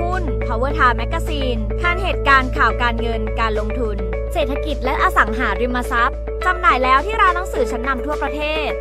หุ้น Power Time Magazine ทันเหตุการณ์ข่าวการเงินการลงทุน เศรษฐกิจและอสังหาริมทรัพย์จำหน่ายแล้วที่ร้านหนังสือชั้นนำทั่วประเทศ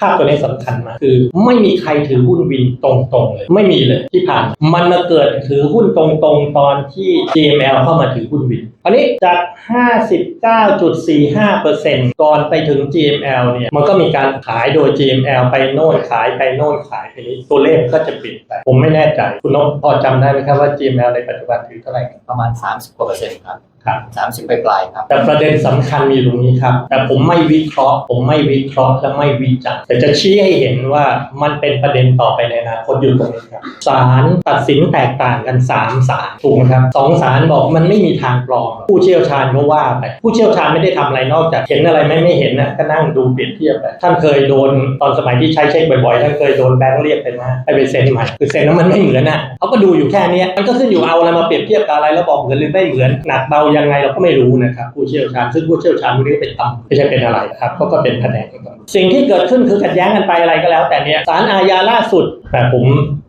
ภาตัวนี้สำคัญมากคือไม่มีใครถือหุ้นวินตรงๆเลย ไม่มีเลยที่ผ่าน มันมาเกิดถือหุ้นตรงๆ ตอนที่ GML เข้ามาถือหุ้นวิน อันนี้จาก 59.45%ก่อนไปถึง GML เนี่ยมันก็มีการขายโดย GML ไปโน่นขายไปโน่นขายไปนี้ตัวเลขก็จะเปลี่ยนไป ผมไม่แน่ใจ คุณนพพอจำได้ไหมครับว่า GML ในปัจจุบันถือเท่าไหร่ครับประมาณ 30กว่าเปอร์เซ็นต์ครับ ครับ 30 ไปปลายๆครับ แต่ประเด็นสำคัญมีอยู่ตรงนี้ครับ แต่ผมไม่วิเคราะห์ ผมไม่วิเคราะห์และไม่วิจารณ์แต่จะชี้ให้เห็นว่ามันเป็นประเด็นต่อไปในอนาคตอยู่ตรงนี้ครับศาลตัดสินแตกต่างกัน3ศาลถูกไหมครับสองศาลบอกมันไม่มีทางปลอมผู้เชี่ยวชาญก็ว่าไปผู้เชี่ยวชาญไม่ได้ทำอะไรนอกจากเห็นอะไรไม่ไม่เห็นนะก็นั่งดูเปรียบเทียบไปท่านเคยโดนตอนสมัยที่ใช้เช็คบ่อยๆท่านเคยโดนแบงค์เรียกไปนะให้ไปเซ็นใหม่คือเซ็นแล้วมันไม่เหมือนน่ะเขาก็ดูอยู่แค่นี้มันก็ขึ้นอยู่เอาอะไรมาเปรียบเทียบกับอะไรแล้วบอกเหมือนหรือไม่เหมือนหนักเบายังไงเราก็ไม่รู้นะครับผู้เชี่ยวชาญซึ่งผู้เชี่ยวชาญพวกนี้ก็เป็นตำไม่ใช่เป็นอะไรครับก็ก็เป็นแผนกันก่อสิ่งที่เกิดขึ้นคือขัดแย้งกันไปอะไรก็แล้ว แต่เนี้ยศาลอาญาล่าสุดแต่ผม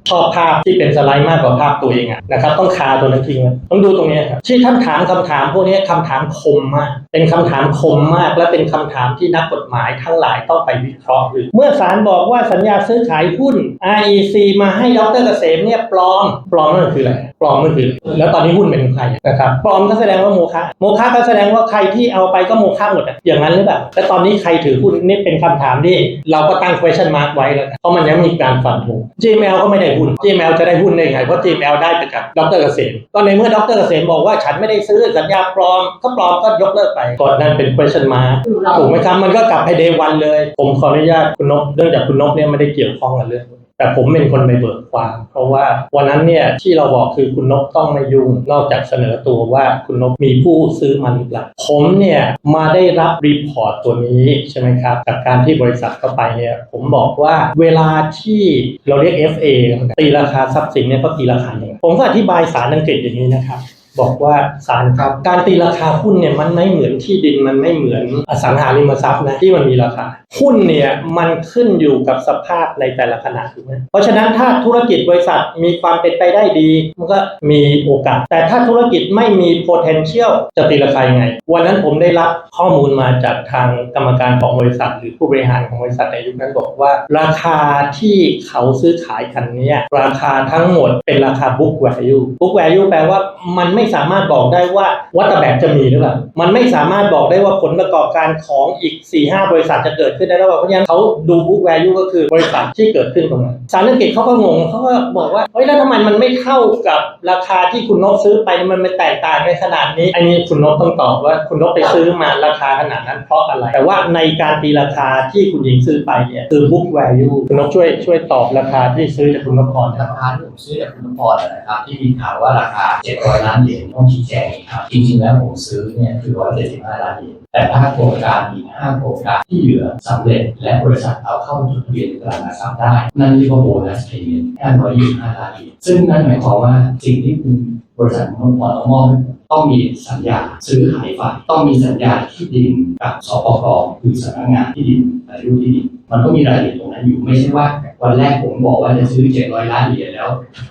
ชอบภาพที่เป็นสไลด์มากกว่าภาพตัวเองอะนะครับต้องคาตัวนั้นทิ้งต้องดูตรงนี้ครับที่ท่านถามคำถามพวกนี้คำถามคมมากเป็นคำถามคมมาก และเป็นคำถามที่นักกฎหมายทั้งหลายต้องไปวิเคราะห์เมื่อศาลบอกว่าสัญญาซื้อขายหุ้น REC มาให้ดรเกษมเนี่ยปลอมปลอมนั่นคืออะไร ปลอมนั่นคือ แล้วตอนนี้หุ้นเป็นของใครนะครับปลอมก็แสดงว่าโมฆะโมฆะก็แสดงว่าใครที่เอาไปก็โมฆะหมดอะอย่างนั้นหรือเปล่าแล้วตอนนี้ใครถือหุ้นนี่เป็นคำถามที่ เราก็ตั้ง question mark ไว้แล้วเพราะมันยังไม่มีการฟันธง GML ก็ไม่ได้หุ้น GML จะได้หุ้นได้ไงเพราะ GML ได้ไปจากดรเกษมก็ในเมื่อดรเกษมบอกว่าฉันไม่ได้ซื้อสัญญาปลอมก็ปลอมก็ยกเลิกไปก่อนนั้นเป็น question mark ถูกไหมครับมันก็กลับไปเดวันเลย ผมขออนุญาตคุณนกเนื่องจากคุณนกเนี่ยไม่ได้เกี่ยวข้องกับเรื่องนี้ แต่ผมเป็นคนไปเบิกความ เพราะว่าวันนั้นเนี่ยที่เราบอกคือคุณนกต้องไม่ยุ่ง นอกจากเสนอตัวว่าคุณนกมีผู้ซื้อมันหรือเปล่าผมเนี่ยมาได้รับรีพอร์ตตัวนี้ใช่ไหมครับจากการที่บริษัทเข้าไปเนี่ยผมบอกว่าเวลาที่เราเรียก FA ตีราคาทรัพย์สินเนี่ยก็ตีราคาอย่งผมก็อธิบายสารอังกฤษอย่างนี้นะครับ บอกว่าศาลครับ การตีราคาหุ้นเนี่ยมันไม่เหมือนที่ดินมันไม่เหมือนอสังหาริมทรัพย์นะที่มันมีราคา หุ้นเนี่ยมันขึ้นอยู่กับสภาพในแต่ละขณะถูกไหมเพราะฉะนั้นถ้าธุรกิจบริษัทมีความเป็นไปได้ดี มันก็มีโอกาส แต่ถ้าธุรกิจไม่มี potential จะตีราคายังไง วันนั้นผมได้รับข้อมูลมาจากทางกรรมการของบริษัท หรือผู้บริหารของบริษัทในยุคนั้นบอกว่า ราคาที่เขาซื้อขายกันเนี้ยราคาทั้งหมดเป็นราคา book value book value แปลว่ามันไม่สามารถบอกได้ว่าวัตแบบจะมีหรือเปล่า มันไม่สามารถบอกได้ว่าผลประกอบการของอีก 4-5 บริษัทจะเกิดขึ้นได้หรือเปล่าเพราะฉะนั้นเขาดู book value ก็คือบริษัทที่เกิดขึ้นตรงนั้นสารอังกฤษเขาก็งงเขาก็บอกว่าเฮ้ยแล้วทำไมมันไม่เท่ากับราคาที่คุณนกซื้อไปมันไม่แตกต่างในขนาดนี้อันนี้คุณนกต้องตอบว่าคุณนกไปซื้อมาราคาขนาดนั้นเพราะอะไร แต่ว่าในการตีราคาที่คุณหญิงซื้อไปเนี่ยคือ book value คุณนกช่วยช่วยตอบราคาที่ซื้อจากคุณนกก่อนราคาที่ผมซื้อจากคุณพรนะครับที่มีข่าวว่าราคา700ล้านเหรียญต้องชี้แจงครับจริงๆแล้วผมซื้อเนี่ยคือ175ล้านเหรียญแต่ถ้าโครงการอีก5โครงการที่เหลือสำเร็จ และบริษัทเอาเข้าจดทะเบียนตลาดหลักทรัพย์ได้ นั่นเรียกว่าโบนัสเพย์เมนต์525ล้านเหรียญซึ่งนั่นหมายความว่าสิ่งที่คุณบริษัทของคุณพรต้องมอบต้องมีสัญญาซื้อขายฝายต้องมีสัญญาที่ดินกับสปกคือสำนักงานที่ดินและรูปที่ดิน มันก็มีรายละเอียดตรงนั้นอยู่ไม่ใช่ว่าวันแรกผมบอกว่าจะซื้อ 700 ล้านเหรียญแล้ว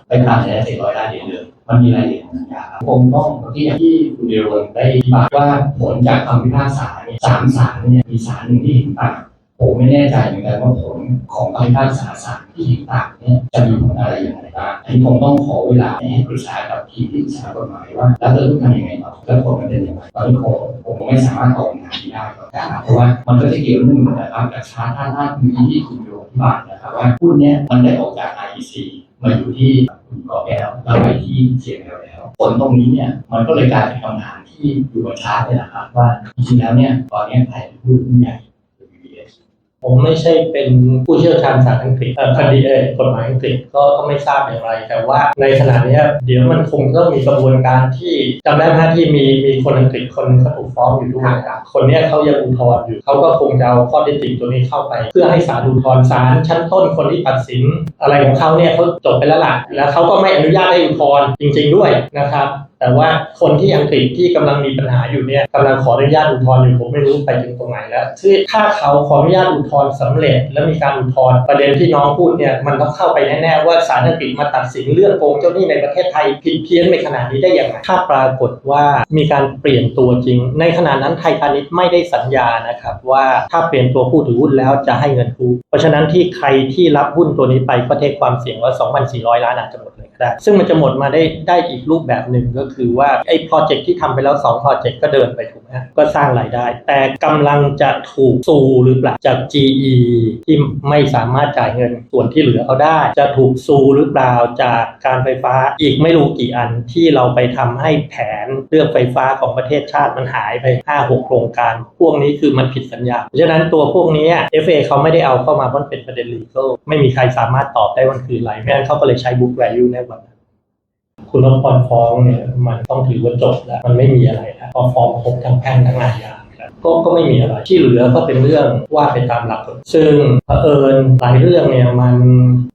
ไปตามแต่700 ล้านเหรียญเลย มันมีรายละเอียดของสัญญาครับผมต้องที่อย่างที่คุณเดรนได้อธิบายว่าผลจากคำพิพากษาเนี่ยสามศาลเนี่ยมีศาลหนึ่งที่เห็นต่างผมไม่แน่ใจเหมือนกันว่าผลของคำพิพากษาศาลที่เห็นต่างเนี่ยจะมีผลอะไรอย่างไรบ้างอันนี้ผมต้องขอเวลาให้ปรึกษากับทีมที่ปรึกษากฎหมายว่าแล้วจะต้องทำยังไงต่อแล้วผลมันเป็นยังไงตอนนี้ผมผมไม่สามารถตอบคำถามนี้ได้ครับเพราะว่ามันก็จะเกี่ยวเรื่องนะครับกับชาร์ตท่าท่าที่คุณโยอธิบายนะครับว่าหุ้นเนี้ยมันได้ออกจาก IEC มาอยู่ที่ กอแก้วแล้วไปที่เสียงแล้วแล้วผลตรงนี้เนี่ยมันก็เลยกลายเป็นคำถามที่อยู่บนชาร์ตเลยนะครับว่าจริงๆแล้วเนี่ยตอนนี้ไทยพูดใหญ่ ผมไม่ใช่เป็นผู้เชี่ยวชาญภาษาอังกฤษเอ่อคดีเอกฎหมายอังกฤษก็ก็ไม่ทราบอย่างไร แต่ว่าในขณะนี้เดี๋ยวมันคงต้องมีกระบวนการที่จำได้ไหมที่มีมีคนอังกฤษคนหนึงเขาถูกฟ้องอยู่ด้วยครับคนเนี้ยเขายังอุทธรณ์อยู่เขาก็คงจะเอาข้อเท็จจริงตัวนี้เข้าไป เพื่อให้ศาลอุทธรณ์ศาลชั้นต้นคนที่ตัดสิน อะไรของเขาเนี่ยเขาจบไปแล้วล่ะแล้วเขาก็ไม่อนุญาตให้อุทธรณ์จริง ๆ ด้วยนะครับแต่ว่าคนที่อังกฤษที่กำลังมีปัญหาอยู่เนี่ยกำลังขออนุญาตอุทธรณ์อยู่ผมไม่รู้ไปถึงตรงไหนแล้วถ้าเขาขออนุญาตอุทธรณ์สำเร็จ แล้วมีการอุทธรณ์ประเด็นที่น้องพูดเนี่ยมันต้องเข้าไปแน่ๆว่าศาลอังกฤษมาตัดสินเรื่องโกงเจ้าหนี้ในประเทศไทยผิดเพี้ยนในขนาดนี้ได้อย่างไรถ้าปรากฏว่ามีการเปลี่ยนตัวจริง ในขณะนั้นไทยพาณิชย์ไม่ได้สัญญานะครับว่าถ้าเปลี่ยนตัวผู้ถือหุ้นแล้วจะให้เงินกู้เพราะฉะนั้นที่ใครที่รับหุ้นตัวนี้ไปก็เทคความเสี่ยงว่า 2,400 ล้านอาจจะหมดเลยก็ได้ ซึ่งมันจะหมดมาได้ได้อีกรูปแบบหนึ่งก็คือว่าไอ้โปรเจกต์ที่ทำไปแล้ว2โปรเจกต์ก็เดินไปถูกไหมก็สร้างรายได้ แต่กำลังจะถูกซูหรือเปล่าจาก GE ที่ไม่สามารถจ่ายเงินส่วนที่เหลือเขาได้ จะถูกซูหรือเปล่าจากการไฟฟ้าอีกไม่รู้กี่อันที่เราไปทำให้แผนเรื่องไฟฟ้าของประเทศชาติมันหายไป5-6โครงการ พวกนี้คือมันผิดสัญญาเพราะฉะนั้นตัวพวกนี้ FA เขาไม่ได้เอาเข้ามาเพราะมันเป็นประเด็นลีกไม่มีใครสามารถตอบได้วันคืออะไรดังนั้นเขาก็เลยใช้ book value ในวันนั้นคุณนพพรฟ้องเนี่ยมันต้องถือว่าจบแล้ว มันไม่มีอะไรแล้วพอฟ้องครบทั้งแพ่งทั้งอาญา ก็ก็ไม่มีอะไรที่เหลือก็เป็นเรื่องว่าไปตามหลักกฎซึ่งเผอิญหลายเรื่องเนี่ยมัน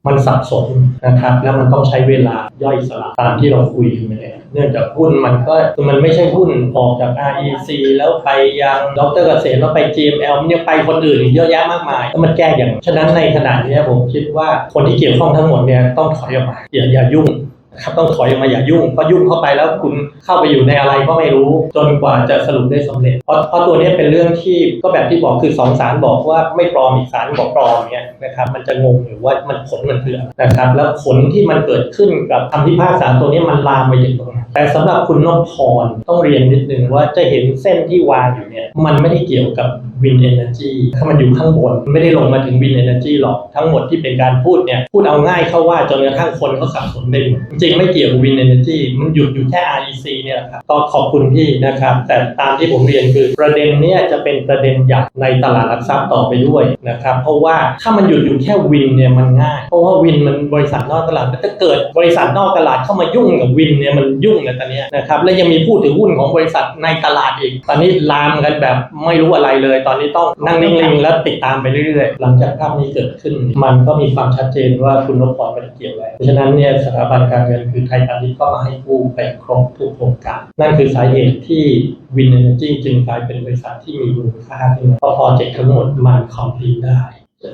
มันสับสนนะครับแล้วมันต้องใช้เวลาย่อยสลายตามที่เราคุยกันไปเลยเนื่องจากหุ้นมันก็คือมันไม่ใช่หุ้นออกจาก REC แล้วไปยังดรเกษมแล้วไป GML มันยังไปคนอื่นเยอะแยะมากมายแล้วมันแก้อย่างฉะนั้นในขณะนี้ผมคิดว่าคนที่เกี่ยวข้องทั้งหมดเนี่ยต้องถอยออกมาอย่าอย่ายุ่ง นะครับต้องถอยออกมาอย่ายุ่งเพราะยุ่งเข้าไปแล้วคุณเข้าไปอยู่ในอะไรก็ไม่รู้จนกว่าจะสรุปได้สำเร็จ เพราะเพราะตัวนี้เป็นเรื่องที่ก็แบบที่บอกคือสองสารบอกว่าไม่ปลอมอีกสารบอกปลอมเนี่ยนะครับมันจะงงอยู่ว่ามันผลมันคืออะไรนะครับ แล้วผลที่มันเกิดขึ้นกับคำพิพากษาตัวนี้มันลามไปถึงตรงไหนแต่สำหรับคุณนพพรต้องเรียนนิดนึงว่าจะเห็นเส้นที่วางอยู่เนี่ยมันไม่ได้เกี่ยวกับวินเอเนอร์จีถ้ามันอยู่ข้างบนไม่ได้ลงมาถึงวินเอเนอร์จีหรอกทั้งหมดที่เป็นการพูดเนี่ยพูดเอาง่ายเข้าว่าจนกระทั่งคนเขาสับสนไปหมดจริงๆ ไม่เกี่ยวกับวินเอเนจีมันหยุดอยู่แค่ REC เนี่ยครับก็ขอบคุณพี่นะครับ แต่ตามที่ผมเรียนคือประเด็นเนี้จะเป็นประเด็นใหญ่ในตลาดหลักทรัพย์ต่อไปด้วยนะครับเพราะว่าถ้ามันหยุดอยู่แค่วินเนี่ยมันง่าย เพราะว่าวินมันบริษัทนอกตลาดแต่ถ้าเกิดบริษัทนอกตลาดเข้ามายุ่งกับวินเนี่ยมันยุ่งนะตอนนี้นะครับและยังมีผู้ถือหุ้นของบริษัทในตลาดอีก ตอนนี้ลามกันแบบไม่รู้อะไรเลย ตอนนี้ต้องนั่งนิ่งๆแล้วติดตามไปเรื่อยๆหลังจากภาพนี้เกิดขึ้น มันก็มีความชัดเจนว่าคุณนพพรไม่ได้เกี่ยวอะไรเพราะฉะนั้นเนี่ยสถาบันการเงินคือไทยพาณิชย์ก็มาให้กู้ไปครบทุกโครงการ นั่นคือสาเหตุที่วินเนอร์จีจึงกลายเป็นบริษัทที่มีมูลค่าขึ้นมาเพราะโปรเจกต์ทั้งหมดมันคอมพลีทได้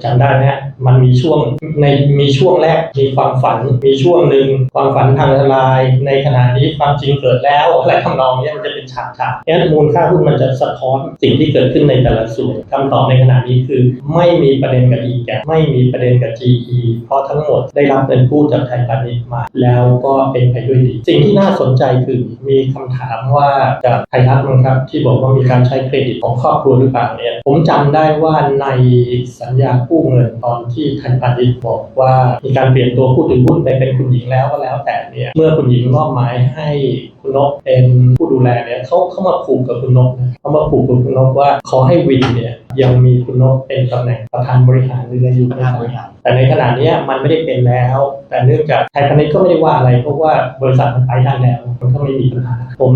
จำได้ไหมมันมีช่วงในมีช่วงแรกมีความฝัน มีช่วงหนึ่งความฝันพังทลาย ในขณะนี้ความจริงเกิดแล้วอะไรทำนองนี้มันจะเป็นฉากฉากๆงั้นมูลค่าหุ้นมันจะสะท้อนสิ่งที่เกิดขึ้นในแต่ละส่วนคำตอบในขณะนี้คือ ไม่มีประเด็นกับ e แกไม่มีประเด็นกับ GE เพราะทั้งหมดได้รับเงินกู้จากไทยพาณิชย์มา แล้วก็เป็นไปด้วยดี สิ่งที่น่าสนใจคือมีคำถามว่าจากไทยรัฐมั้งครับที่บอกว่ามีการใช้เครดิตของครอบครัวหรือเปล่าเนี่ยผมจำได้ว่าในสัญญากู้เงินตอนที่ไทยพาณิชย์บอกว่า มีการเปลี่ยนตัวผู้ถือหุ้นไปเป็นคุณหญิงแล้วก็แล้วแต่เนี่ยเมื่อคุณหญิงมอบหมายให้คุณนกเป็นผู้ดูแลเนี่ยเขาเข้ามาผูกกับคุณนกเขามาผูกกับคุณนกว่าขอให้วินเนี่ยยังมีคุณนกเป็นตำแหน่งประธานบริหารหรืออะไรอยู่ประนะธานบริหารแต่ในขณะนี้มันไม่ได้เป็นแล้ว แต่เนื่องจากไทยพาณิชย์ก็ไม่ได้ว่าอะไรเพราะว่าบริษัทมันไปได้แล้วมันก็ไม่มีปัญหาผม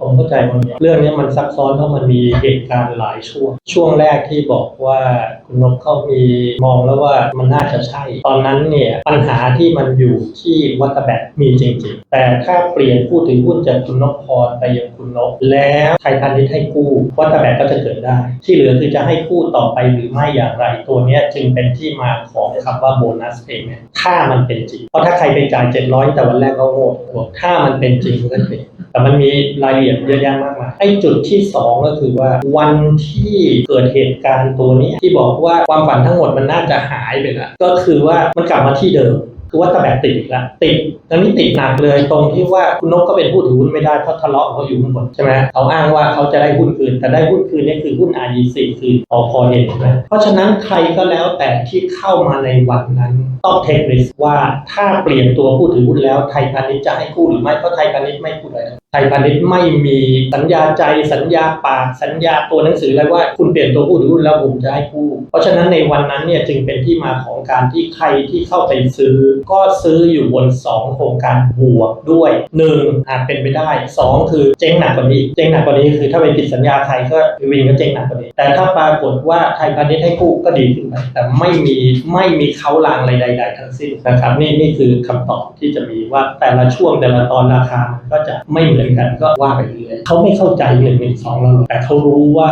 ผมเข้าใจว่าเรื่องนี้มันซับซ้อนเพราะมันมีเหตุการณ์หลายช่วง ช่วงแรกที่บอกว่าคุณนกเขามีมองแล้วว่ามันน่าจะใช่ ตอนนั้นเนี่ยปัญหาที่มันอยู่ที่วัตแบกมีจริง ๆ แต่ถ้าเปลี่ยนผู้ถือหุ้นจากคุณนกพรไปยังคุณนกแล้วไทยพาณิชย์ให้กู้วัตแบกก็จะเกิดได้ ที่เหลือคือจะให้ให้กู้ต่อไปหรือไม่อย่างไร ตัวนี้จึงเป็นที่มาของคำว่าโบนัสเพย์เมนถ้ามันเป็นจริง เพราะถ้าใครไปจ่าย 700 แต่วันแรกก็โง่บอกถ้ามันเป็นจริงก็เป็นแต่มันมีรายละเอียดเยอะแยะมากมายไอ้จุดที่สองก็คือว่าวันที่เกิดเหตุการณ์ตัวนี้ที่บอกว่าความฝันทั้งหมดมันน่าจะหายไปแล้วก็คือว่ามันกลับมาที่เดิม คือว่าตะแบกติดอีกแล้วติดตอนนี้ติดหนักเลยตรงที่ว่าคุณนกก็เป็นผู้ถือหุ้นไม่ได้เพราะทะเลาะกับเขาอยู่ข้างบนใช่ไหมเขาอ้างว่าเขาจะได้หุ้นคืน แต่ได้หุ้นคืนนี่คือหุ้น REC คืออพอเห็นใช่ไหมเพราะฉะนั้นใครก็แล้วแต่ที่เข้ามาในวันนั้นต้องเทคริสว่าถ้าเปลี่ยนตัวผู้ถือหุ้นแล้วไทยพาณิชย์จะให้กู้หรือไม่เพราะไทยพาณิชย์ไม่พูดอะ ไทยพาณิชย์ไม่มีสัญญาใจสัญญาปากสัญญาตัวหนังสืออะไรว่าคุณเปลี่ยนตัวผู้ถือหุ้นแล้วผมจะให้กู้เพราะฉะนั้นในวันนั้นเนี่ยจึงเป็นที่มาของการที่ใครที่เข้าไปซื้อ ก็ซื้ออยู่บน 2 โครงการบวกด้วย 1 อาจเป็นไปได้ 2 คือเจ๊งหนักกว่านี้เจ๊งหนักกว่านี้คือถ้าไปผิดสัญญาใครก็วินก็เจ๊งหนักกว่านี้ แต่ถ้าปรากฏว่าไทยพาณิชย์ให้กู้ก็ดีขึ้นไปแต่ไม่มีไม่มีเขาลางอะไรใดๆทั้งสิ้นนะครับนี่นี่คือคำตอบที่จะมีว่าแต่ละช่วงแต่ละตอนราคาก็จะไม่เหมือนกันก็ว่าไปเรื่อยเขาไม่เข้าใจหนึ่งหนึ่งสองเราแต่เขารู้ว่า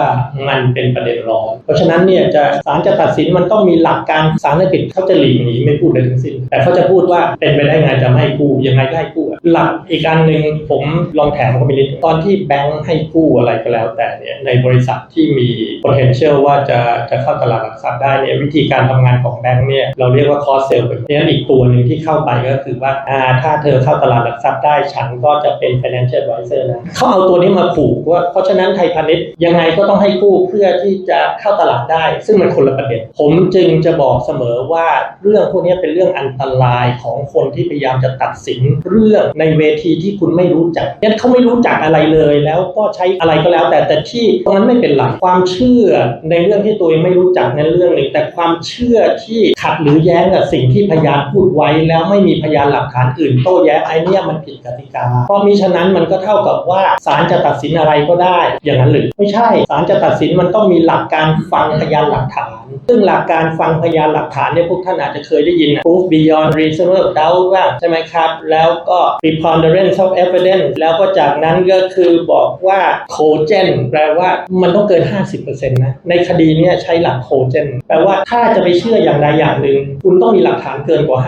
มันเป็นประเด็นร้อน เพราะฉะนั้นเนี่ยจะศาลจะตัดสินมันต้องมีหลักการศาลธุรกิจเขาจะหลีกหนีไม่พูดเลยทั้งสิ้น แต่เขาจะพูดว่าเป็นไปได้ไงจะไม่กู้ยังไงก็ให้กู้ หลักอีกอันหนึ่งผมลองแถมเขาไปนิดตอนที่แบงค์ให้กู้อะไรก็แล้ว แต่เนี่ยในบริษัทที่มี potential ว่าจะจะเข้าตลาดหลักทรัพย์ได้เนี่ยวิธีการทำงานของแบงค์เนี่ยเราเรียกว่า cost sale เพราะฉะนั้นอีกตัวหนึ่งที่เข้าไปก็คือว่าอ่าถ้าเธอเข้าตลาดหลักทรัพย์ได้ฉันก็จะเป็น financial advisor นะเขาเอาตัวนี้มาผูกว่าเพราะฉะนั้นไทยพาณิชย์ยังไงก็ต้องให้กู้เพื่อที่จะเข้าตลาดได้ ซึ่งมันคนละประเด็นผมจึงจะบอกเสมอว่าเรื่องพวกนี้เป็นเรื่องอันตรายของคนที่พยายามจะตัดสินเรื่องในเวทีที่คุณไม่รู้จักเนี่ยเขาไม่รู้จักอะไรเลยแล้วก็ใช้อะไรก็แล้ว แต่แต่ที่ตรงนั้นไม่เป็นไรความเชื่อในเรื่องที่ตัวเองไม่รู้จักในนเรื่องหนึ่ง แต่ความเชื่อที่ขัดหรือแย้งกับสิ่งที่พยานพูดไว้ แล้วไม่มีพยานหลักฐานอื่นโต้แย้งไอ้เนี่ยมันผิดกติกา เพราะมิฉะนั้นมันก็เท่ากับว่าศาลจะตัดสินอะไรก็ได้ อย่างนั้นหรือไม่ใช่ศาลจะตัดสินมันต้องมีหลักการฟังพยานหลักฐาน ซึ่งหลักการฟังพยานหลักฐานเนี่ยพวกท่านอาจจะเคยได้ยินนะ proof beyond reasonable doubt ว่าใช่ไหมครับ แล้วก็ preponderance of evidence แล้วก็จากนั้นก็คือบอกว่า cogent แปลว่ามันต้องเกิน 50%นะ ในคดีนี้ใช้หลัก cogent แปลว่าถ้าจะไปเชื่ออย่างใดอย่างหนึ่ง คุณต้องมีหลักฐานเกินกว่า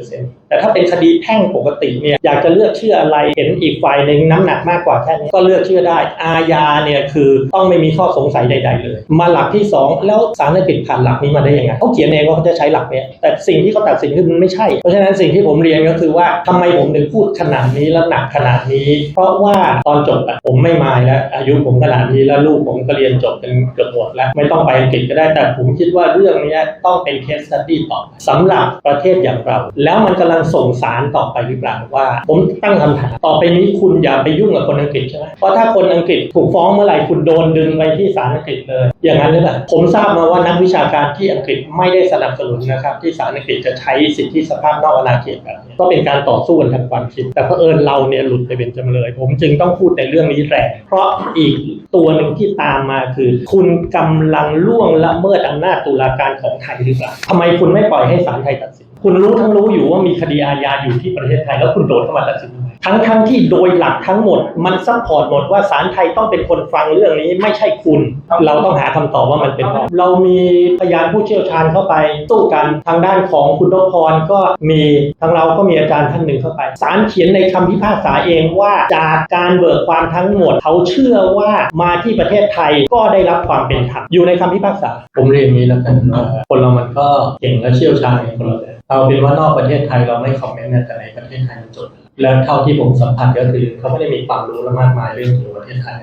50%แต่ถ้าเป็นคดีแพ่งปกติเนี่ยอยากจะเลือกเชื่ออะไรเห็นอีกฝ่ายหนึ่งน้ำหนักมากกว่าแค่นี้ก็เลือกเชื่อได้ อาญาเนี่ยคือต้องไม่มีข้อสงสัยใด ๆ เลย มาหลักที่ 2 แล้วศาลจะปิดผ่านหลักนี้มาได้ยังไงเขาเขียนเองว่าเขาจะใช้หลักเนี้ยแต่สิ่งที่เขาตัดสินคือมันไม่ใช่เพราะฉะนั้นสิ่งที่ผมเรียนก็คือว่าทำไมผมถึงพูดขนาดนี้แล้วหนักขนาดนี้ เพราะว่าตอนจบอะผมไม่มายแล้ว อายุผมขนาดนี้แล้วลูกผมก็เรียนจบกันเกือบหมดแล้ว ไม่ต้องไปอังกฤษก็ได้แต่ผมคิดว่าเรื่องนี้ต้องเป็นเคสสตี้ต่อสำหรับประเทศอย่างเรา แล้วมันกำลังส่งสารต่อไปหรือเปล่าว่า ผมตั้งคำถามต่อไปนี้คุณอย่าไปยุ่งกับคนอังกฤษใช่ไหมเพราะถ้าคนอังกฤษถูกฟ้องเมื่อไหร่คุณโดนดึงไปที่ศาลอังกฤษเลย อย่างนั้นหรือเปล่าผมทราบมาว่านักวิชาการที่อังกฤษไม่ได้สนับสนุนนะครับที่ศาลอังกฤษจะใช้สิทธิสภาพนอกอาณาเขตแบบนี้ก็เป็นการต่อสู้กันทางความคิดแต่เพอิญเราเนี่ยหลุดไปเป็นจำเลย ผมจึงต้องพูดในเรื่องนี้แรงเพราะอีกตัวหนึ่งที่ตามมาคือ คุณกำลังล่วงละเมิดอำนาจตุลาการของไทยหรือเปล่าทำไมคุณไม่ปล่อยให้ศาลไทยตัดสิน คุณรู้ทั้งรู้อยู่ว่ามีคดีอาญาอยู่ที่ประเทศไทยแล้วคุณโดดเข้ามาตัดสิน ทำไมทั้งทั้งที่โดยหลักทั้งหมดมันซัพพอร์ตหมดว่าศาลไทยต้องเป็นคนฟังเรื่องนี้ไม่ใช่คุณ เราต้องหาคำตอบว่ามันเป็นเพราะเรามีพยานผู้เชี่ยวชาญเข้าไปสู้กันทางด้านของคุณนพพรก็มีทางเราก็มีอาจารย์ท่านหนึ่งเข้าไปศาลเขียนในคำพิพากษาเองว่าจากการเบิกความทั้งหมด เขาเชื่อว่ามาที่ประเทศไทยก็ได้รับความเป็นธรรมอยู่ในคำพิพากษา ผมเรียนอย่างนี้แล้วกันว่าคนเรามันก็เก่งและเชี่ยวชาญในคนละแบบเอาเป็นว่านอกประเทศไทยเราไม่คอมเมนต์นะแต่ในประเทศไทยมันจบ แล้วเท่าที่ผมสัมผัสก็คือเขาไม่ได้มีความรู้และมากมายเรื่องของประเทศไทย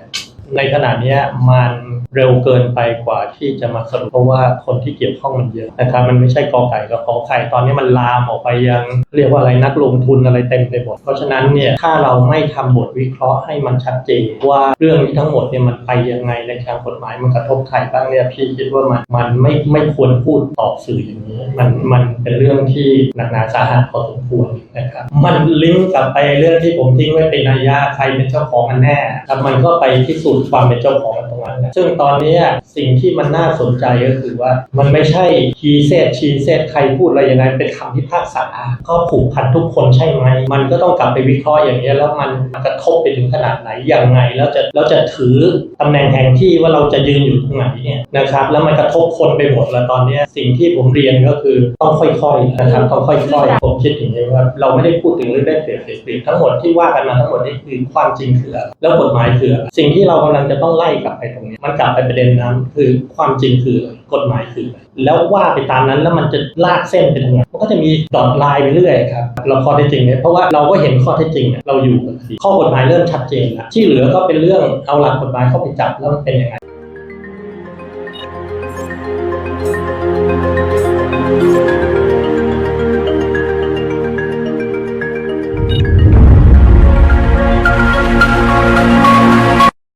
ในขณะนี้มันเร็วเกินไปกว่าที่จะมาสรุปเพราะว่าคนที่เกี่ยวข้องมันเยอะนะครับมันไม่ใช่กอไก่กับขอไข่ตอนนี้มันลามออกไปยัง เรียกว่าอะไรนักลงทุนอะไรเต็มไปหมดเพราะฉะนั้นเนี่ยถ้าเราไม่ทำบทวิเคราะห์ให้มันชัดเจนว่าเรื่องนี้ทั้งหมดเนี่ยมันไปยังไงในทางกฎหมายมันกระทบใครบ้างเนี่ยพี่คิดว่ามันมันไม่ไม่ควรพูดตอบสื่ออย่างนี้ มันมันเป็นเรื่องที่หนักหนาสาหัสพอสมควรนะครับมันลิงก์กลับไปเรื่องที่ผมทิ้งไว้เป็นนัยยะใครเป็นเจ้าของมันแน่ครับมันก็ไปพิสูจน์ความเป็นเจ้าของมันตรงนั้นแหละซึ่งตอนนี้สิ่งที่มันน่าสนใจก็คือว่า มันไม่ใช่ทีเซตชีเซตใครพูดอะไรยังไงเป็นคำพิพากษาก็ผูกพันทุกคนใช่ไหม มันก็ต้องกลับไปวิเคราะห์อย่างนี้แล้วมันกระทบไปถึงขนาดไหนอย่างไงแล้วจะแล้วจะถือตำแหน่งแห่งที่ว่าเราจะยืนอยู่ตรงไหนเนี่ยนะครับ แล้วมันกระทบคนไปหมดแล้วตอนนี้สิ่งที่ผมเรียนก็คือต้องค่อยๆนะครับต้องค่อยๆผมคิดอย่างนี้ว่าเราไม่ได้พูดถึงเรื่องได้เปรียบเสียเปรียบทั้งหมดที่ว่ากันมาทั้งหมดนี่คือความจริงคือแล้วกฎหมายคือสิ่งที่เรากำลังจะต้องไล่กลับไปตรงนี้มันกลับไปประเด็นนั้นคือความจริงคือกฎหมายคืออะไรแล้วว่าไปตามนั้นแล้วมันจะลากเส้นไปทางไหนมันก็จะมีดอทไลน์ไปเรื่อยครับเราข้อเท็จจริงเนี่ยเพราะว่าเราก็เห็นข้อเท็จจริงเนี่ยเราอยู่กับสีข้อกฎหมายเริ่มชัดเจนแล้วที่เหลือก็เป็นเรื่องเอาหลักกฎหมายเข้าไปจับแล้วมันเป็นยังไง